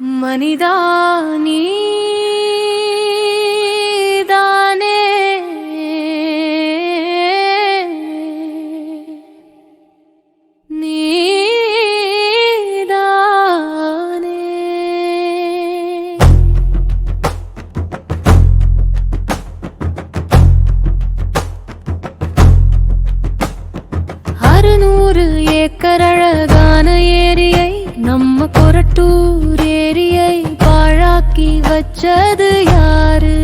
மனிதா கொரட்டூர் ஏரியை பாழாக்கி வச்சது யாரு?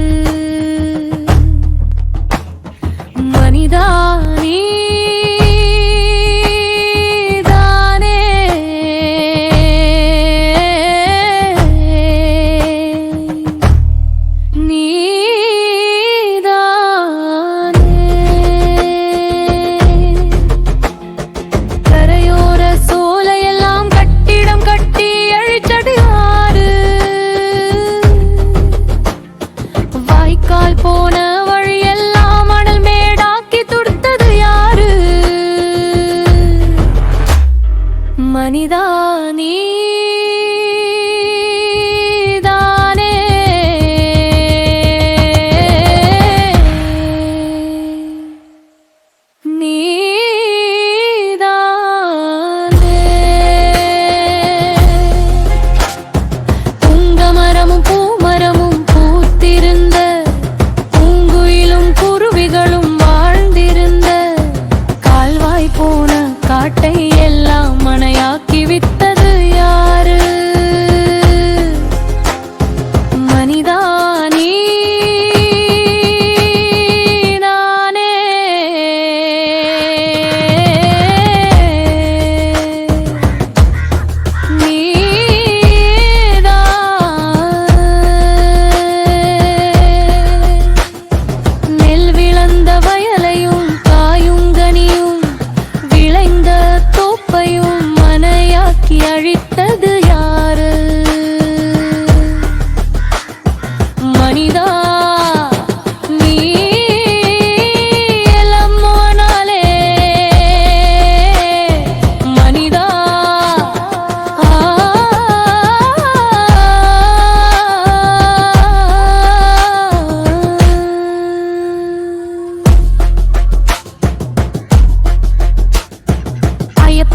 和你。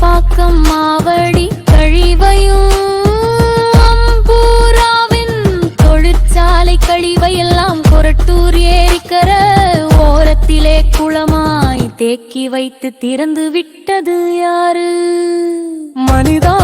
பாக்கம் மாவடி கழிவையும் அம்பூராவின் தொழிற்சாலை கழிவை எல்லாம் கொரட்டூர் ஏரிக்கர ஓரத்திலே குளமாய் தேக்கி வைத்து திறந்து விட்டது யாரு? மனிதா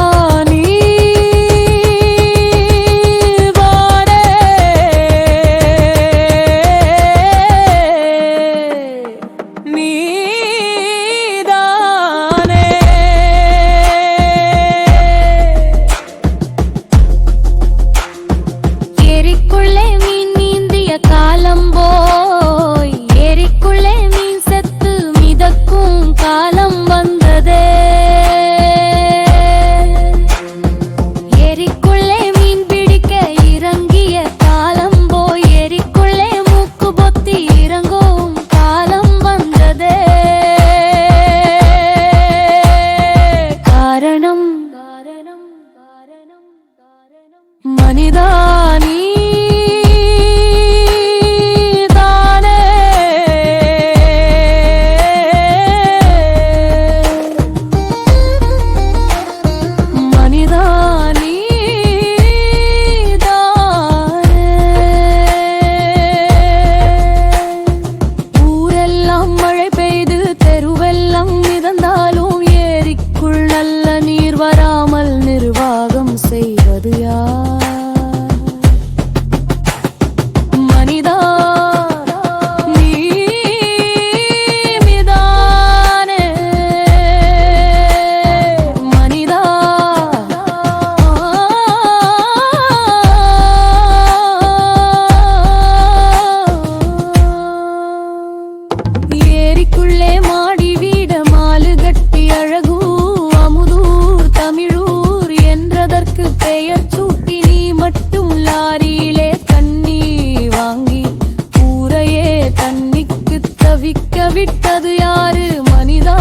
ஏரிக்குள்ளே மாடி வீட மாலு கட்டி அழகூர் அமுதூர் தமிழூர் என்றதற்கு பெயர் சூட்டி நீ மட்டும் லாரியிலே தண்ணி வாங்கி ஊரையே தண்ணிக்கு தவிக்க விட்டது யாரு? மனிதா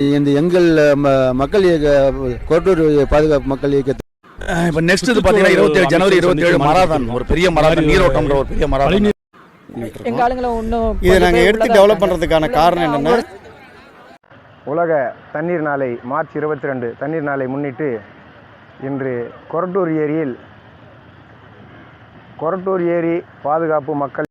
இந்த எங்கள் மக்கள் இயக்க கோட்டூர் பாதுகாப்பு மக்கள் இயக்கத்தை இப்போ நெக்ஸ்ட் இது பார்த்தீங்கன்னா இருபத்தேழு ஜனவரி இருபத்தி ஏழு மராதான் ஒரு பெரிய மராதான் நீரோட்டம்ன்ற ஒரு பெரிய மராதான். இதை நாங்கள் எடுத்து டெவலப் பண்ணுறதுக்கான காரணம் என்னென்னா உலக தண்ணீர் நாளை மார்ச் இருபத்தி ரெண்டு தண்ணீர் நாளை முன்னிட்டு இன்று கொரட்டூர் ஏரியில் கொரட்டூர் ஏரி பாதுகாப்பு மக்கள்